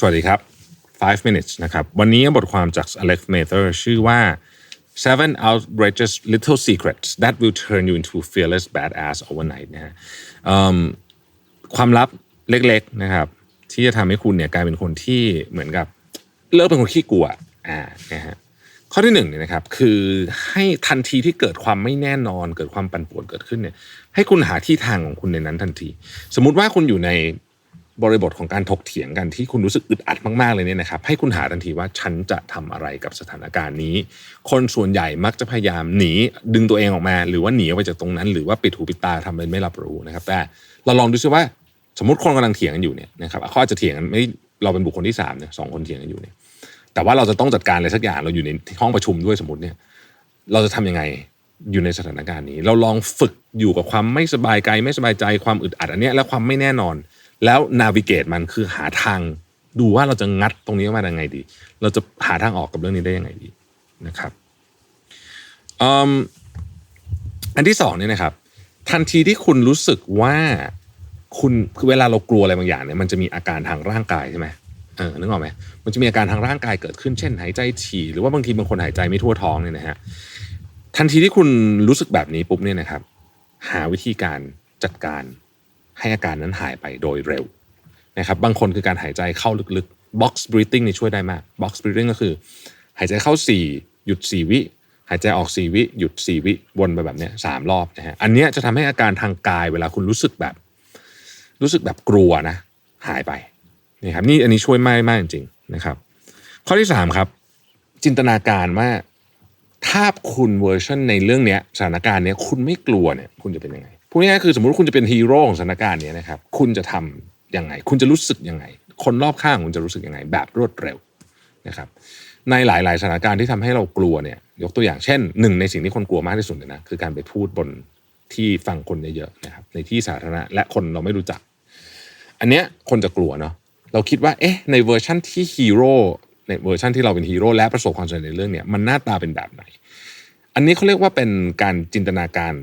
สวัสดีครับ 5 minutes นะครับ วันนี้บทความจาก Alex Mather ชื่อว่า seven outrageous little secrets that will turn you into fearless badass overnight นะฮะความลับเล็กๆนะครับที่จะทำให้คุณเนี่ยกลายเป็นคนที่เหมือนกับเลิกเป็นคนขี้กลัวอ่านะฮะข้อที่หนึ่งเนี่ยนะครับคือให้ทันทีที่เกิดความไม่แน่นอน เกิดความปั่นป่วนเกิดขึ้นเนี่ยให้คุณหาที่ทางของคุณในนั้นทันที สมมุติว่าคุณอยู่ใน บริบทของการถกเถียงกันที่คุณรู้สึกอึดอัดมากๆเลยเนี่ยนะครับ ให้คุณหาทันทีว่าฉันจะทำอะไรกับสถานการณ์นี้ คนส่วนใหญ่มักจะพยายามหนีดึงตัวเองออกมา หรือว่าหนีออกไปจากตรงนั้น หรือว่าปิดหูปิดตาทำเป็นไม่รับรู้นะครับ แต่เราลองดูซิว่าสมมติคนกำลังเถียงกันอยู่เนี่ยนะครับเขาอาจจะเถียงกันไม่เราเป็นบุคคลที่สามเนี่ยสองคนเถียงกันอยู่เนี่ย แต่ว่าเราจะต้องจัดการอะไรสักอย่างเราอยู่ในห้องประชุมด้วยสมมติเนี่ย เราจะทำยังไงอยู่ในสถานการณ์นี้ เราลองฝึกอยู่กับความไม่สบายใจไม่สบายใจความอึดอัดอันนี้และความไม่แน่นอน แล้วนาวิเกตมันคือหาทางดูว่าเราจะงัดตรงนี้ออกมายังไงดี เราจะหาทางออกกับเรื่องนี้ได้ยังไงดีนะครับอันที่สองเนี่ยนะครับ ทันทีที่คุณรู้สึกว่าคุณคือเวลาเรากลัวอะไรบางอย่างเนี่ยมันจะมีอาการทางร่างกายใช่ไหมเออนึกออกไหมมันจะมีอาการทางร่างกายเกิดขึ้นเช่น หายใจถี่หรือว่าบางทีบางคนหายใจไม่ทั่วท้องเนี่ยนะฮะทันทีที่คุณรู้สึกแบบนี้ปุ๊บเนี่ยนะครับ หาวิธีการจัดการ ให้อาการนั้นหายไปโดยเร็วนะครับบางคนคือการหายใจเข้าลึกๆ box breathing นี่ช่วยได้มาก box breathing ก็คือ หายใจเข้า 4 หยุด 4 วิ หายใจออก 4 วิ หยุด 4 วิ วนไปแบบนี้สามรอบนะฮะอันนี้จะทำให้อาการทางกายเวลาคุณรู้สึกแบบ รู้สึกแบบกลัวนะ หายไปนี่ครับนี่อันนี้ช่วยมากมากจริงๆนะครับ ข้อที่สามครับ จินตนาการว่าถ้าคุณเวอร์ชันในเรื่องเนี้ยสถานการณ์เนี้ยคุณไม่กลัวเนี่ยคุณจะเป็นยังไง พูดง่ายๆคือสมมติว่าคุณจะเป็นฮีโร่ของสถานการณ์นี้นะครับ คุณจะทำยังไง คุณจะรู้สึกยังไง คนรอบข้างคุณจะรู้สึกยังไง แบบรวดเร็วนะครับ ในหลาย ๆ สถานการณ์ที่ทำให้เรากลัวเนี่ยยกตัวอย่างเช่นหนึ่งในสิ่งที่คนกลัวมากที่สุดเลยนะคือการไปพูดบนที่ฟังคนเยอะๆนะครับในที่สาธารณะและคนเราไม่รู้จัก อันเนี้ยคนจะกลัวเนาะเราคิดว่าเอ๊ะในเวอร์ชั่นที่ฮีโร่ในเวอร์ชันที่เราเป็นฮีโร่และประสบความสำเร็จในเรื่องเนี้ยมันหน้าตาเป็นแบบไหน อันนี้เขาเรียกว่าเป็นการจินตนาการ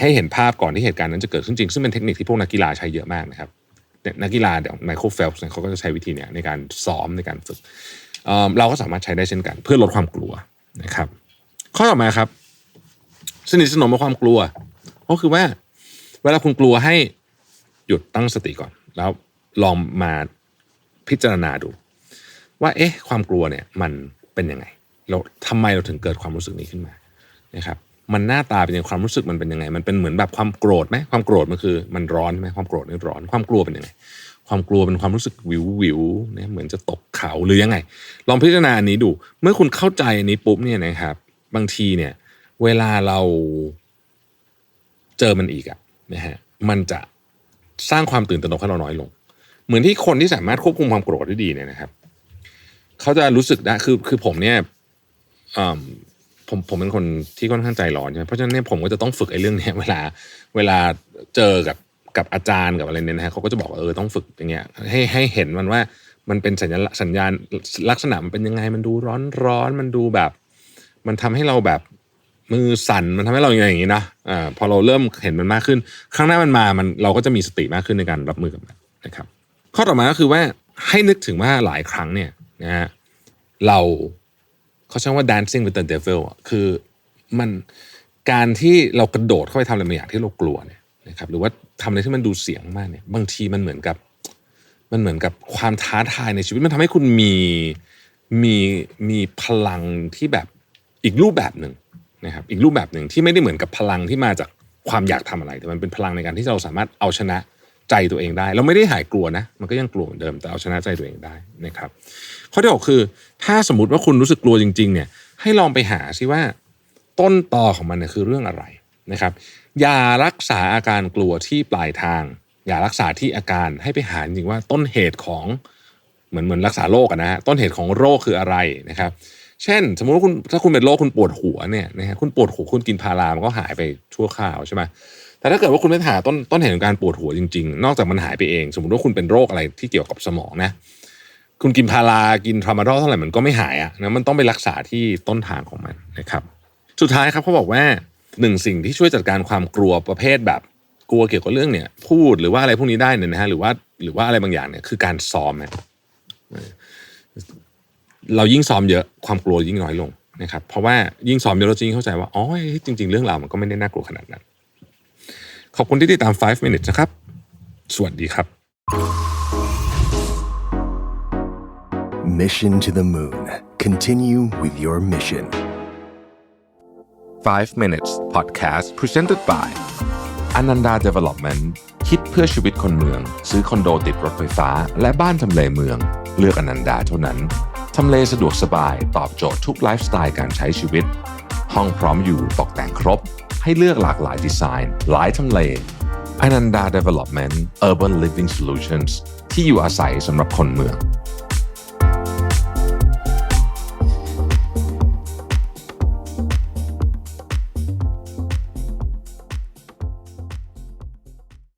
ให้เห็นภาพก่อนที่เหตุการณ์นั้นจะเกิดขึ้นจริง ซึ่งเป็นเทคนิคที่พวกนักกีฬาใช้เยอะมากนะครับนักกีฬาเดี๋ยวไมเคิลเฟลส์เขาก็จะใช้วิธีเนี้ยในการซ้อมในการฝึกเเราก็สามารถใช้ได้เช่นกัน เพื่อลดความกลัวนะครับ ข้อต่อมาครับ สนิทสนมกับความกลัว ก็คือว่า เวลาคุณกลัวให้หยุดตั้งสติก่อน แล้วลองมาพิจารณาดู ว่า เอ๊ะ ความกลัวเนี่ย มันเป็นยังไง เราทำไมเราถึงเกิดความรู้สึกนี้ขึ้นมานะครับ มันหน้าตาเป็นยังไงความรู้สึกมันเป็นยังไง มันเป็นเหมือนแบบความโกรธไหมความโกรธมันคือ มันร้อนไหมความโกรธนี่ร้อน ความกลัวเป็นยังไง ความกลัวเป็นความรู้สึกวิววิวเนี่ยเหมือนจะตกเขาหรือยังไง ลองพิจารณาอันนี้ดู เมื่อคุณเข้าใจอันนี้ปุ๊บเนี่ยนะครับ บางทีเนี่ย เวลาเราเจอมันอีกอะนะฮะมันจะสร้างความตื่นตระหนกให้เราน้อยลง เหมือนที่คนที่สามารถควบคุมความโกรธได้ดีเนี่ยนะครับ เขาจะรู้สึกได้คือคือผมเนี่ยอืม ผมผมเป็นคนที่ค่อนข้างใจร้อนใช่ไหมเพราะฉะนั้นเนี่ยผมก็จะต้องฝึกไอ้เรื่องเนี้ยเวลาเวลาเจอกับกับอาจารย์กับอะไรเนี่ยนะฮะเขาก็จะบอกว่าเออต้องฝึกอย่างเงี้ยให้ให้เห็นมันว่ามันเป็นสัญญาณสัญญาณลักษณะมันเป็นยังไงมันดูร้อนร้อนมันดูแบบ มันทำให้เราแบบมือสั่นมันทำให้เราอย่างนี้นะอ่าพอเราเริ่มเห็นมันมากขึ้น ครั้งหน้ามันมามันเราก็จะมีสติมากขึ้นในการรับมือกับมันนะครับ ข้อต่อมาก็คือว่าให้นึกถึงว่าหลายครั้งเนี่ยนะฮะเรา เขาใช้ว่า dancing with the devil อะคือมันการที่เรากระโดดเข้าไปทำอะไรบางอย่างที่เรากลัวเนี่ยนะครับหรือว่าทำอะไรที่มันดูเสี่ยงมากเนี่ย บางทีมันเหมือนกับ มันเหมือนกับความท้าทายในชีวิตมันทำให้คุณมีมีมีพลังที่แบบอีกรูปแบบหนึ่งนะครับ อีกรูปแบบหนึ่งที่ไม่ได้เหมือนกับพลังที่มาจากความอยากทำอะไร แต่มันเป็นพลังในการที่เราสามารถเอาชนะ ใจตัวเองได้ เราไม่ได้หายกลัวนะ มันก็ยังกลัวเหมือนเดิมแต่เอาชนะใจตัวเองได้นะครับ ข้อที่หกคือ ถ้าสมมติว่าคุณรู้สึกกลัวจริง ๆ เนี่ย ให้ลองไปหาซิว่า ต้นตอของมันเนี่ยคือเรื่องอะไรนะครับ อย่ารักษาอาการกลัวที่ปลายทาง อย่ารักษาที่อาการให้ไปหาจริงว่าต้นเหตุของเหมือนเหมือนรักษาโรคอะนะฮะต้นเหตุของโรคคืออะไรนะครับ เช่น สมมติว่าคุณถ้าคุณเป็นโรคคุณปวดหัวเนี่ยนะฮะคุณปวดหัวคุณกินพารามันก็หายไปชั่วคราวใช่ไหม แต่ถ้าเกิดว่าคุณไม่หาต้นต้นเหตุของการปวดหัวจริงๆ นอกจากมันหายไปเอง สมมติว่าคุณเป็นโรคอะไรที่เกี่ยวกับสมองนะ คุณกินพารากินทรามาดอลเท่าไหร่มันก็ไม่หายอะนะมันต้องไปรักษาที่ต้นทางของมันนะครับ สุดท้ายครับเขาบอกว่าหนึ่งสิ่งที่ช่วยจัดการความกลัวประเภทแบบกลัวเกี่ยวกับเรื่องเนี่ย พูดหรือว่าอะไรพวกนี้ได้เนี่ยนะฮะหรือว่าหรือว่าอะไรบางอย่างเนี่ยคือการซ้อมนะเรายิ่งซ้อมเยอะความกลัวยิ่งน้อยลงนะครับ เพราะว่ายิ่งซ้อมเยอะเราจะยิ่งเข้าใจว่าอ๋อจริง ๆ เรื่องราวมันก็ไม่ได้น่ากลัวขนาดนั้น ขอบคุณที่ติดตาม 5 minutes นะครับ สวัสดีครับ Mission to the Moon. Continue with your mission. 5 minutes podcast presented by Ananda Development คิดเพื่อชีวิตคนเมือง ซื้อคอนโดติดรถไฟฟ้า และบ้านทำเลเมือง เลือกอนันดาเท่านั้น ทำเลสะดวกสบาย ตอบโจทย์ทุกไลฟ์สไตล์การใช้ชีวิต ห้องพร้อมอยู่ตกแต่งครบ ให้เลือกหลากหลายดีไซน์ หลายทำเลพนันดา Development Urban Living Solutions ที่อยู่อาศัยสำหรับคนเมือง